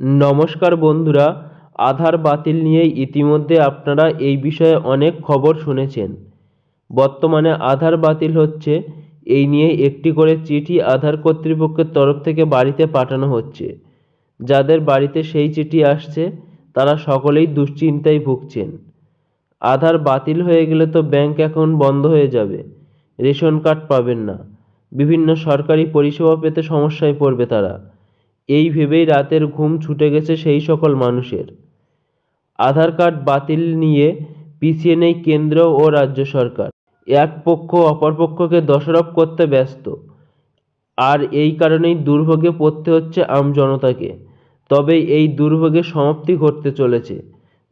নমস্কার বন্ধুরা, আধার বাতিল নিয়ে ইতিমধ্যে আপনারা এই বিষয়ে অনেক খবর শুনেছেন। বর্তমানে আধার বাতিল হচ্ছে, এই নিয়ে একটি করে চিঠি আধার কর্তৃপক্ষের তরফ থেকে বাড়িতে পাঠানো হচ্ছে। যাদের বাড়িতে সেই চিঠি আসছে, তারা সকলেই দুশ্চিন্তায় ভুগছেন। আধার বাতিল হয়ে গেলে তো ব্যাংক অ্যাকাউন্ট বন্ধ হয়ে যাবে, রেশন কার্ড পাবেন না। বিভিন্ন সরকারি পরিষেবা পেতে সমস্যায় পড়বে তারা। এই ভেবেই রাতের ঘুম ছুটে গেছে সেই সকল মানুষের। আধার কার্ড বাতিল নিয়ে পিছিয়ে নেই কেন্দ্র ও রাজ্য সরকার। এক পক্ষ অপর পক্ষকে দোষারোপ করতে ব্যস্ত। আর এই কারণেই দুর্ভোগে পড়তে হচ্ছে আম জনতাকে। তবে এই দুর্ভোগের সমাপ্তি ঘটতে চলেছে।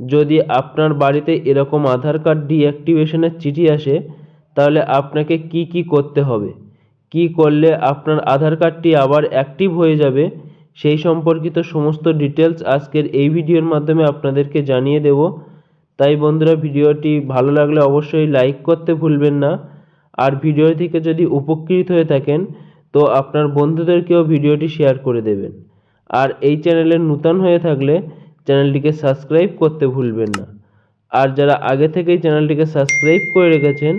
যদি আপনার বাড়িতে এরকম আধার কার্ড ডিঅ্যাক্টিভেশনের চিঠি আসে, তাহলে আপনাকে কি কি করতে হবে? কি করলে আপনার আধার কার্ডটি আবার অ্যাক্টিভ হয়ে যাবে? সেই সম্পর্কিত সমস্ত ডিটেলস আজকের এই ভিডিওর মাধ্যমে আপনাদেরকে জানিয়ে দেব। তাই বন্ধুরা, ভিডিওটি ভালো লাগলে অবশ্যই লাইক করতে ভুলবেন না। আর ভিডিও থেকে যদি উপকৃত হয়ে থাকেন, তো আপনার বন্ধুদেরকেও ভিডিওটি শেয়ার করে দেবেন। আর এই চ্যানেলে নূতন হয়ে থাকলে চ্যানেলটিকে সাবস্ক্রাইব করতে ভুলবেন না। আর যারা আগে থেকেই চ্যানেলটিকে সাবস্ক্রাইব করে রেখেছেন,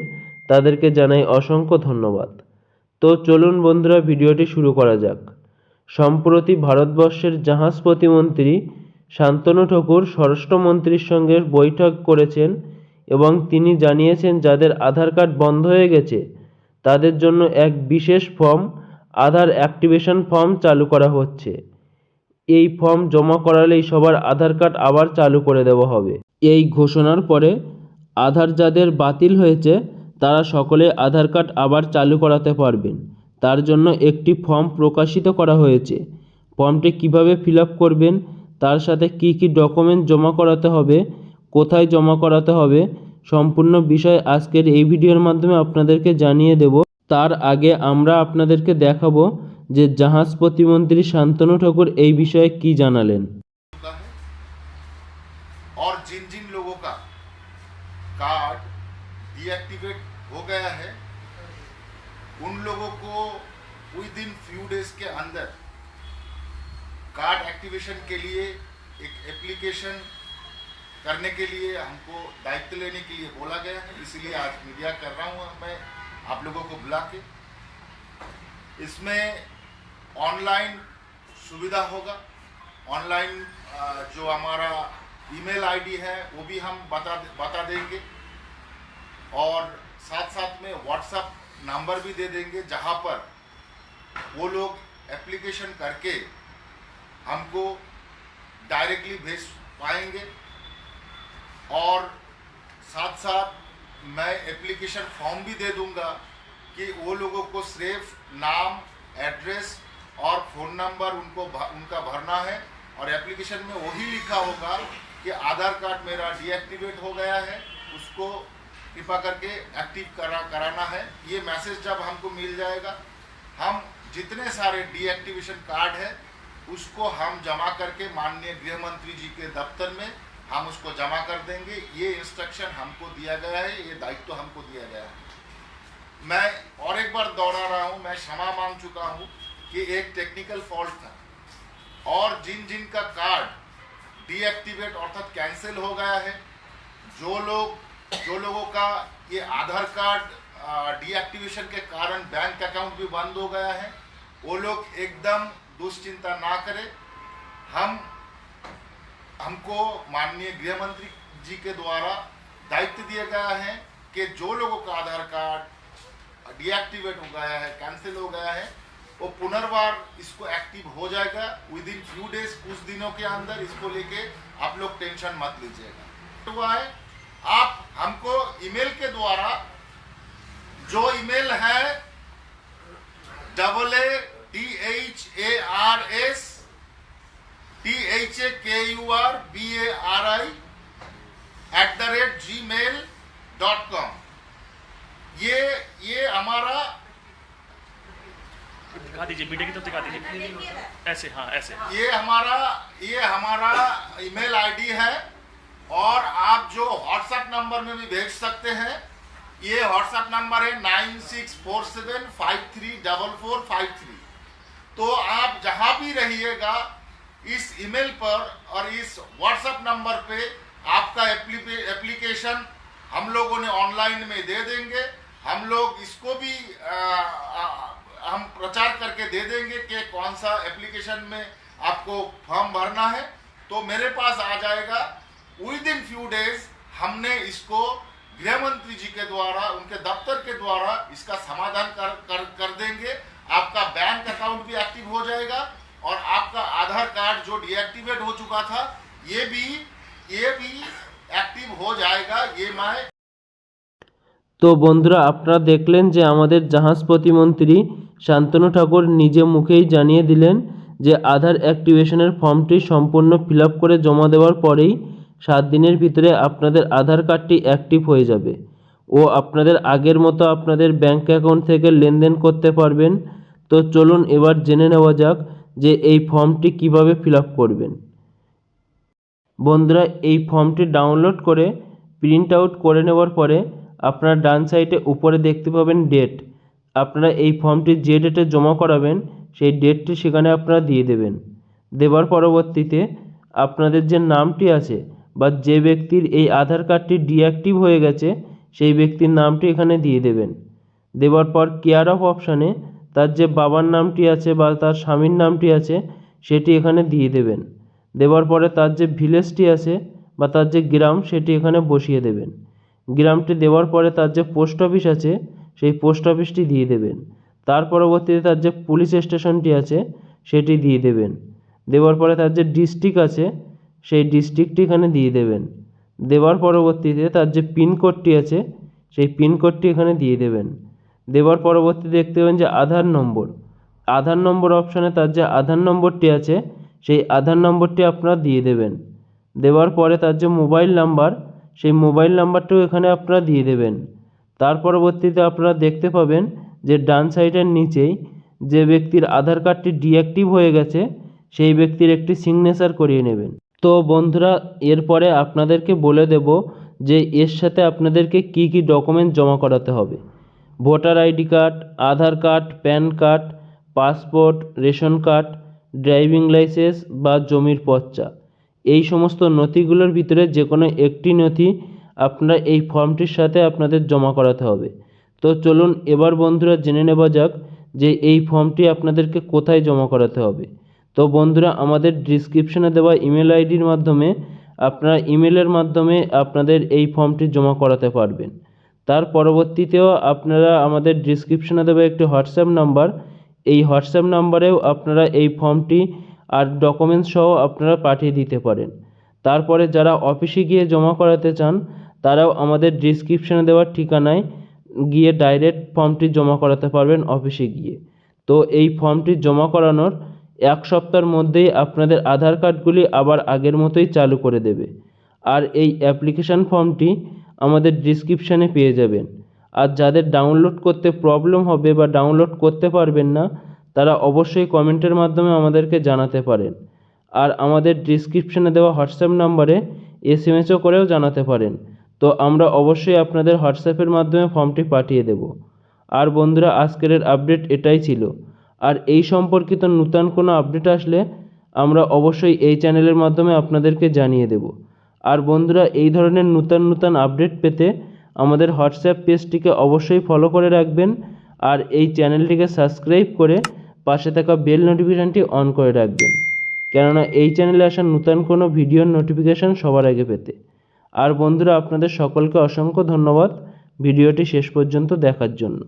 তাদেরকে জানাই অসংখ্য ধন্যবাদ। তো চলুন বন্ধুরা, ভিডিওটি শুরু করা যাক। সম্প্রতি ভারতবর্ষের জাহাজ প্রতিমন্ত্রী শান্তনু ঠাকুর স্বরাষ্ট্রমন্ত্রীর সঙ্গে বৈঠক করেছেন এবং তিনি জানিয়েছেন, যাদের আধার কার্ড বন্ধ হয়ে গেছে, তাদের জন্য এক বিশেষ ফর্ম, আধার অ্যাক্টিভেশন ফর্ম চালু করা হচ্ছে। এই ফর্ম জমা করালেই সবার আধার কার্ড আবার চালু করে দেওয়া হবে। এই ঘোষণার পরে আধার যাদের বাতিল হয়েছে, তারা সকলে আধার কার্ড আবার চালু করাতে পারবেন। তার জন্য একটি ফর্ম প্রকাশিত করা হয়েছে ফর্মটি কিভাবে ফিল আপ করবেন তার সাথে কি কি ডকুমেন্ট জমা করাতে হবে কোথায় জমা করাতে হবে সম্পূর্ণ বিষয় আজকের এই ভিডিওর মাধ্যমে আপনাদেরকে জানিয়ে দেব তার আগে আমরা আপনাদেরকে দেখাবো যে জাহাজ প্রতিমন্ত্রী শান্তনু ঠাকুর এই বিষয়ে কি জানালেন चुका है और जिन जिन लोगों का कार्ड डीएक्टिवेट हो गया है उन लोगों को विद इन फ्यू डेज़ के अंदर कार्ड एक्टिवेशन के लिए, एक एप्लीकेशन करने के लिए हमको दायित्व लेने के लिए बोला गया है। इसलिए आज मीडिया कर रहा हूँ मैं आप लोगों को बुला के। इसमें ऑनलाइन सुविधा होगा। ऑनलाइन जो हमारा ईमेल आईडी है, वो भी हम बता बता देंगे। और साथ साथ में व्हाट्सएप नंबर भी दे देंगे जहाँ पर वो लोग एप्लीकेशन करके हमको डायरेक्टली भेज पाएँगे। और साथ साथ मैं एप्लीकेशन फॉर्म भी दे दूँगा कि वो लोगों को सिर्फ़ नाम एड्रेस और फ़ोन नंबर उनको भ- उनका भरना है। और एप्लीकेशन में वही लिखा होगा कि आधार कार्ड मेरा डीएक्टिवेट हो गया है, उसको कृपा करके एक्टिव करा, कराना है। ये मैसेज जब हमको मिल जाएगा, हम जितने सारे डीएक्टिवेशन कार्ड है, उसको हम जमा करके माननीय गृह मंत्री जी के दफ्तर में हम उसको जमा कर देंगे। ये इंस्ट्रक्शन हमको दिया गया है, ये दायित्व तो हमको दिया गया है। मैं और एक बार दोहरा रहा हूँ, मैं क्षमा मांग चुका हूँ कि एक टेक्निकल फॉल्ट था और जिन जिन का कार्ड डीएक्टिवेट अर्थात कैंसिल हो गया है, जो लोग जो लोगों का ये आधार कार्ड डीएक्टिवेशन के कारण बैंक अकाउंट भी बंद हो गया है, वो लोग एकदम दुश्चिंता ना करें। हम, हमको माननीय गृह मंत्री जी के द्वारा दायित्व दिया गया है कि जो लोगों का आधार कार्ड डीएक्टिवेट हो गया है कैंसिल हो गया है, वो पुनर्वार इसको एक्टिव हो जाएगा। विद इन फ्यू डेज़ कुछ दिनों के अंदर इसको लेके आप लोग टेंशन मत लीजिएगा। हुआ है आप हमको ईमेल के द्वारा जो ईमेल है double A T H A R S T H A K U R B A R I at the rate G mail dot com ये ये हमारा दिखा दीजिए मीडिया की तरफ़ दिखा दीजिए। ऐसे हाँ ऐसे। ये हमारा ये हमारा ईमेल आईडी है। और आप जो व्हाट्सएप नंबर में भी भेज सकते हैं ये व्हाट्सएप नंबर है nine six four seven five three double four five three तो आप जहाँ भी रहिएगा इस ईमेल पर और इस व्हाट्सएप नंबर पे आपका एप्लीके- एप्लीकेशन हम लोगों ने ऑनलाइन में दे देंगे। हम लोग इसको भी आ, आ, हम प्रचार करके दे देंगे कि कौन सा एप्लीकेशन में आपको फॉर्म भरना है। तो मेरे पास आ जाएगा विद इन फ्यू डेज हमने इसको गृह मंत्री जी के द्वारा उनके दफ्तर के द्वारा इसका समाधान कर कर कर देंगे आपका बैंक अकाउंट भी एक्टिव हो जाएगा और आपका आधार कार्ड जो डीएक्टिवेट हो चुका था ये भी ये भी एक्टिव हो जाएगा ये मैं তো বন্ধুরা আপনারা দেখলেন যে আমাদের জাহাজ প্রতিমন্ত্রী শান্তনু ঠাকুর নিজে মুখেই জানিয়ে দিলেন যে আধার অ্যাক্টিভেশনের ফর্মটি সম্পূর্ণ ফিল আপ করে জমা দেওয়ার পরেই সাত দিনের ভিতরে আপনাদের আধার কার্ডটি অ্যাক্টিভ হয়ে যাবে। ও আপনাদের আগের মতো আপনাদের ব্যাঙ্ক অ্যাকাউন্ট থেকে লেনদেন করতে পারবেন। তো চলুন এবার জেনে নেওয়া যাক যে এই ফর্মটি কীভাবে ফিল করবেন। বন্ধুরা, এই ফর্মটি ডাউনলোড করে প্রিন্ট আউট করে নেওয়ার পরে আপনারা ডান সাইডে উপরে দেখতে পাবেন ডেট। আপনারা এই ফর্মটি যে ডেটে জমা করাবেন, সেই ডেটটি সেখানে আপনারা দিয়ে দেবেন। দেওয়ার পরবর্তীতে আপনাদের যে নামটি আছে বা যে ব্যক্তির এই আধার কার্ডটি ডিঅ্যাক্টিভ হয়ে গেছে, সেই ব্যক্তির নামটি এখানে দিয়ে দেবেন। দেওয়ার পর কেয়ার অফ অপশানে তার যে বাবার নামটি আছে বা তার স্বামীর নামটি আছে, সেটি এখানে দিয়ে দেবেন। দেওয়ার পরে তার যে ভিলেজটি আছে বা তার যে গ্রাম, সেটি এখানে বসিয়ে দেবেন। গ্রামটি দেওয়ার পরে তার যে পোস্ট অফিস আছে, সেই পোস্ট অফিসটি দিয়ে দেবেন। তার পরবর্তীতে তার যে পুলিশ স্টেশনটি আছে, সেটি দিয়ে দেবেন। দেওয়ার পরে তার যে ডিস্ট্রিক্ট আছে সেই ডিস্ট্রিক্টটি এখানে দিয়ে দেবেন। দেওয়ার পরবর্তীতে তার যে পিনকোডটি আছে, সেই পিনকোডটি এখানে দিয়ে দেবেন। দেওয়ার পরবর্তীতে দেখতে পাবেন যে আধার নম্বর। আধার নম্বর অপশানে তার যে আধার নম্বরটি আছে, সেই আধার নম্বরটি আপনারা দিয়ে দেবেন। দেওয়ার পরে তার যে মোবাইল নাম্বার সেই মোবাইল নাম্বারটিও এখানে আপনারা দিয়ে দেবেন। তার পরবর্তীতে আপনারা দেখতে পাবেন যে ডান সাইডের নিচেই যে ব্যক্তির আধার কার্ডটি ডিঅ্যাক্টিভ হয়ে গেছে, সেই ব্যক্তির একটি সিগনেচার করিয়ে নেবেন। তো বন্ধুরা, এরপরে আপনাদেরকে বলে দেব যে এর সাথে আপনাদেরকে কি কি ডকুমেন্ট জমা করাতে হবে। Voter ID card, Aadhaar card, PAN card, passport, ration card, driving licence বা জমির পচ্চা। এই সমস্ত নথিগুলোর ভিতরে যে কোনো একটি নথি আপনারা এই ফর্মটির সাথে আপনাদের জমা করাতে হবে। তো চলুন এবার বন্ধুরা জেনে নেওয়া যাক যে এই ফর্মটি আপনাদেরকে কোথায় জমা করাতে হবে। তো বন্ধুরা, আমাদের ডিসক্রিপশনে দেওয়া ইমেল আইডির মাধ্যমে আপনারা ইমেলের মাধ্যমে আপনাদের এই ফর্মটি জমা করাতে পারবেন। তার পরবর্তীতেও আপনারা আমাদের ডিসক্রিপশনে দেওয়া একটি হোয়াটসঅ্যাপ নাম্বার এই হোয়াটসঅ্যাপ নাম্বারেও আপনারা এই ফর্মটি আর ডকুমেন্টস সহ আপনারা পাঠিয়ে দিতে পারেন। তারপরে যারা অফিসে গিয়ে জমা করাতে চান, তারাও আমাদের ডিসক্রিপশনে দেওয়া ঠিকানায় গিয়ে ডাইরেক্ট ফর্মটি জমা করাতে পারবেন অফিসে গিয়ে। তো এই ফর্মটি জমা করানোর এক সপ্তাহের মধ্যেই আপনাদের আধার কার্ডগুলি আবার আগের মতোই চালু করে দেবে। আর এই অ্যাপ্লিকেশান ফর্মটি আমাদের ডিসক্রিপশানে পেয়ে যাবেন। আর যাদের ডাউনলোড করতে প্রবলেম হবে বা ডাউনলোড করতে পারবেন না, তারা অবশ্যই কমেন্টের মাধ্যমে আমাদেরকে জানাতে পারেন। আর আমাদের ডিসক্রিপশানে দেওয়া হোয়াটসঅ্যাপ নাম্বারে এস এম এসও করেও জানাতে পারেন। তো আমরা অবশ্যই আপনাদের হোয়াটসঅ্যাপের মাধ্যমে ফর্মটি পাঠিয়ে দেব। আর বন্ধুরা, আজকের আপডেট এটাই ছিল। আর এই সম্পর্কিত নূতন কোনো আপডেট আসলে আমরা অবশ্যই এই চ্যানেলের মাধ্যমে আপনাদেরকে জানিয়ে দেব। আর বন্ধুরা, এই ধরনের নূতন নূতন আপডেট পেতে আমাদের হোয়াটসঅ্যাপ পেজটিকে অবশ্যই ফলো করে রাখবেন আর এই চ্যানেলটিকে সাবস্ক্রাইব করে পাশে থাকা বেল নোটিফিকেশানটি অন করে রাখবেন। কেননা এই চ্যানেলে আসা নূতন কোনো ভিডিওর নোটিফিকেশান সবার আগে পেতে। আর বন্ধুরা, আপনাদের সকলকে অসংখ্য ধন্যবাদ ভিডিওটি শেষ পর্যন্ত দেখার জন্য।